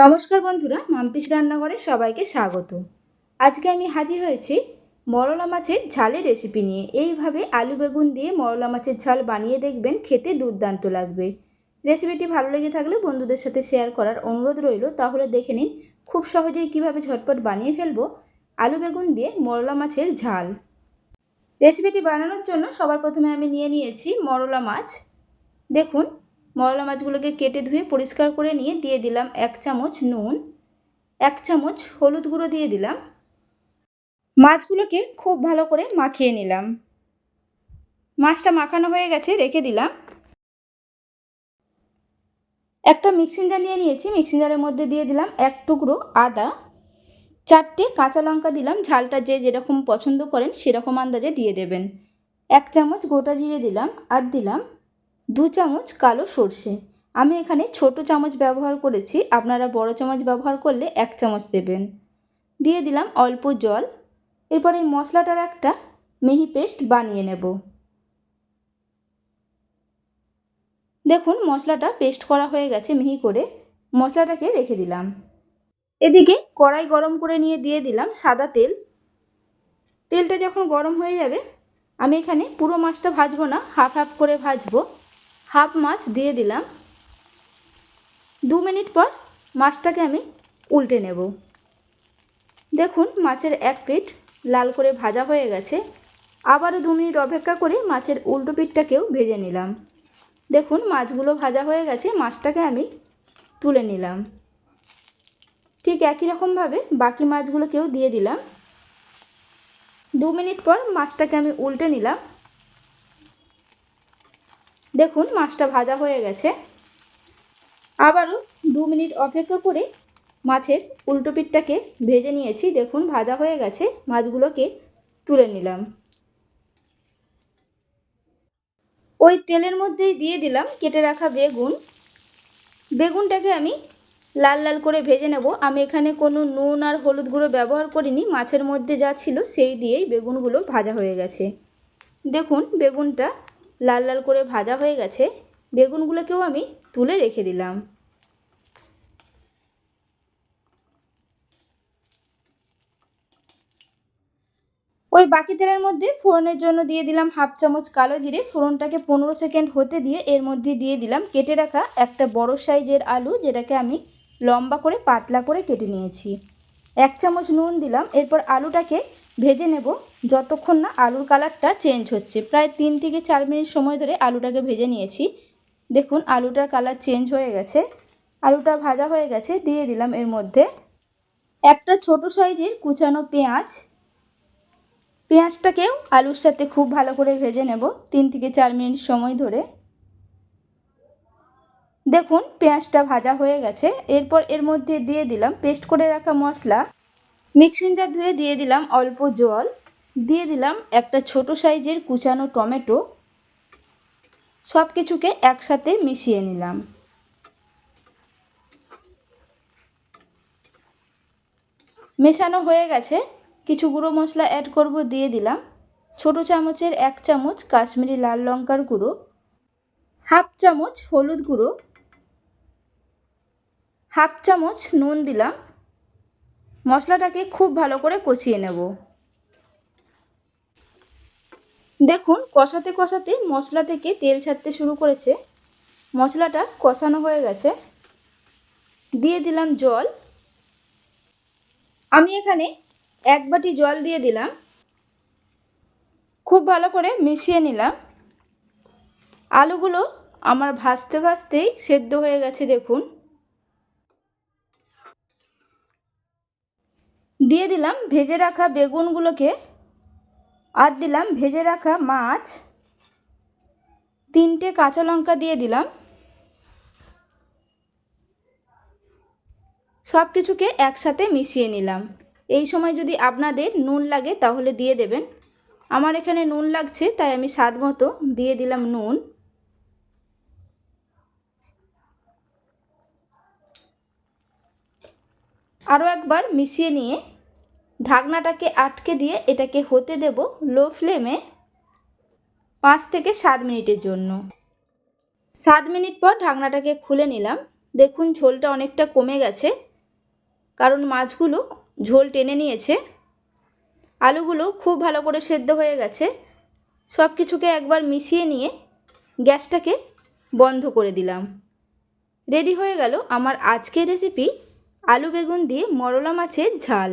নমস্কার বন্ধুরা, মাম্পিস রান্নাঘরে সবাইকে স্বাগত। আজকে আমি হাজির হয়েছি মরলা মাছের ঝালের রেসিপি নিয়ে। এইভাবে আলু বেগুন দিয়ে মরলা মাছের ঝাল বানিয়ে দেখবেন, খেতে দুর্দান্ত লাগবে। রেসিপিটি ভালো লেগে থাকলে বন্ধুদের সাথে শেয়ার করার অনুরোধ রইল। তাহলে দেখে নিন খুব সহজেই কীভাবে ঝটপট বানিয়ে ফেলব আলু বেগুন দিয়ে মরলা মাছের ঝাল। রেসিপিটি বানানোর জন্য সবার প্রথমে আমি নিয়ে নিয়েছি মরলা মাছ। দেখুন মরলা মাছগুলোকে কেটে ধুয়ে পরিষ্কার করে নিয়ে দিয়ে দিলাম এক চামচ নুন, এক চামচ হলুদ গুঁড়ো দিয়ে দিলাম। মাছগুলোকে খুব ভালো করে মাখিয়ে নিলাম। মাছটা মাখানো হয়ে গেছে, রেখে দিলাম। একটা মিক্সিং জার নিয়ে নিয়েছি, মিক্সিং জারের মধ্যে দিয়ে দিলাম এক টুকরো আদা। চারটে কাঁচা লঙ্কা দিলাম, ঝালটা যে যেরকম পছন্দ করেন সেরকম আন্দাজে দিয়ে দেবেন। এক চামচ গোটা জিরে দিলাম, আর দিলাম দু চামচ কালো সর্ষে। আমি এখানে ছোট চামচ ব্যবহার করেছি, আপনারা বড় চামচ ব্যবহার করলে এক চামচ দেবেন। দিয়ে দিলাম অল্প জল। এরপর এই মশলাটার একটা মিহি পেস্ট বানিয়ে নেব। দেখুন, মশলাটা পেস্ট করা হয়ে গেছে মিহি করে। মশলাটাকে রেখে দিলাম। এদিকে কড়াই গরম করে নিয়ে দিয়ে দিলাম সাদা তেল। তেলটা যখন গরম হয়ে যাবে, আমি এখানে পুরো মাছটা ভাজবো না, হাফ হাফ করে ভাজবো। হাফ মাছ দিয়ে দিলাম। দু মিনিট পর মাছটাকে আমি উল্টে নেব। দেখুন, মাছের এক পিঠ লাল করে ভাজা হয়ে গেছে। আবারও দু মিনিট অপেক্ষা করে মাছের উল্টো পিঠটাকেও ভেজে নিলাম। দেখুন, মাছগুলো ভাজা হয়ে গেছে, মাছটাকে আমি তুলে নিলাম। ঠিক একই রকমভাবে বাকি মাছগুলোকেও দিয়ে দিলাম। দু মিনিট পর মাছটাকে আমি উল্টে নিলাম। দেখুন, মাছটা ভাজা হয়ে গেছে। আবারও দু মিনিট অপেক্ষা করে মাছের উল্টো পিঠটাকে ভেজে নিয়েছি। দেখুন, ভাজা হয়ে গেছে। মাছগুলোকে তুলে নিলাম। ওই তেলের মধ্যেই দিয়ে দিলাম কেটে রাখা বেগুন। বেগুনটাকে আমি লাল লাল করে ভেজে নেব। আমি এখানে কোনো নুন আর হলুদ গুঁড়ো ব্যবহার করিনি। মাছের মধ্যে যা ছিল সেই দিয়েই বেগুনগুলো ভাজা হয়ে গেছে। দেখুন, বেগুনটা লাল লাল করে ভাজা হয়ে গেছে, বেগুনগুলোকেও আমি তুলে রেখে দিলাম। ওই বাকি তেলের মধ্যে ফোড়নের জন্য দিয়ে দিলাম হাফ চামচ কালো জিরে। ফোড়নটাকে পনেরো সেকেন্ড হতে দিয়ে এর মধ্যে দিয়ে দিলাম কেটে রাখা একটা বড় সাইজের আলু, যেটাকে আমি লম্বা করে পাতলা করে কেটে নিয়েছি। এক চামচ নুন দিলাম, এরপর আলুটাকে ভেজে নেব। যতক্ষণ না আলুর কালারটা চেঞ্জ হচ্ছে। প্রায় তিন থেকে চার মিনিট সময় ধরে আলুটাকে ভেজে নিয়েছি। দেখুন, আলুটার কালার চেঞ্জ হয়ে গেছে। আলুটা ভাজা হয়ে গেছে, দিয়ে দিলাম এর মধ্যে একটা ছোট সাইজের কুচানো পেঁয়াজ। পেঁয়াজটাকেও আলুর সাথে খুব ভালো করে ভেজে নেব, তিন থেকে চার মিনিট সময় ধরে। দেখুন, পেঁয়াজটা ভাজা হয়ে গেছে। এরপর এর মধ্যে দিয়ে দিলাম, পেস্ট করে রাখা মশলা। মিক্সিং জার ধুয়ে দিয়ে দিলাম অল্প জল। দিয়ে দিলাম একটা ছোট সাইজের কুচানো টমেটো। সব কিছুকে একসাথে মিশিয়ে নিলাম। মেশানো হয়ে গেছে। কিছু গুঁড়ো মশলা অ্যাড করব, দিয়ে দিলাম। ছোট চামচের এক চামচ কাশ্মীরি লাল লঙ্কার গুঁড়ো। হাফ চামচ হলুদ গুঁড়ো। হাফ চামচ নুন দিলাম। মশলাটাকে খুব ভালো করে কষিয়ে নেব। দেখুন, কষাতে কষাতে মশলা থেকে তেল ছাড়তে শুরু করেছে। মশলাটা কষানো হয়ে গেছে। দিয়ে দিলাম জল। আমি এখানে এক বাটি জল দিয়ে দিলাম। খুব ভালো করে মিশিয়ে নিলাম। আলুগুলো আমার ভাজতে ভাজতেই সেদ্ধ হয়ে গেছে, দেখুন। দিয়ে দিলাম ভেজে রাখা বেগুনগুলোকে আর দিলাম ভেজে রাখা মাছ। তিনটে কাঁচা লঙ্কা দিয়ে দিলাম। সব কিছুকে একসাথে মিশিয়ে নিলাম। এই সময় যদি আপনাদের নুন লাগে তাহলে দিয়ে দেবেন। আমার এখানে নুন লাগছে, তাই আমি স্বাদ মতো দিয়ে দিলাম নুন। আরও একবার মিশিয়ে নিয়ে ঢাকনাটাকে আটকে দিয়ে এটাকে হতে দেব লো ফ্লেমে পাঁচ থেকে সাত মিনিটের জন্য। সাত মিনিট পর ঢাকনাটাকে খুলে নিলাম। দেখুন, ঝোলটা অনেকটা কমে গেছে, কারণ মাছগুলো ঝোল টেনে নিয়েছে। আলুগুলো খুব ভালো করে সেদ্ধ হয়ে গেছে। সব কিছুকে একবার মিশিয়ে নিয়ে গ্যাসটাকে বন্ধ করে দিলাম। রেডি হয়ে গেল আমার আজকের রেসিপি আলু বেগুন দিয়ে মরলা মাছের ঝাল।